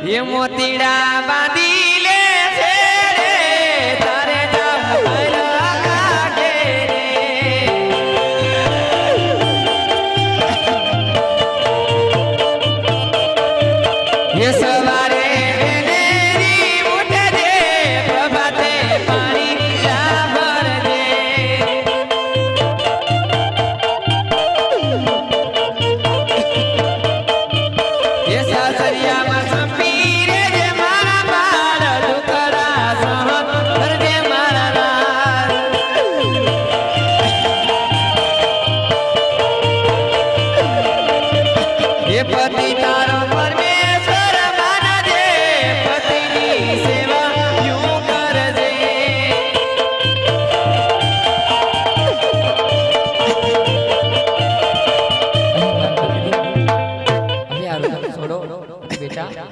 એ મોતીડા બાંધી não, não, não, não,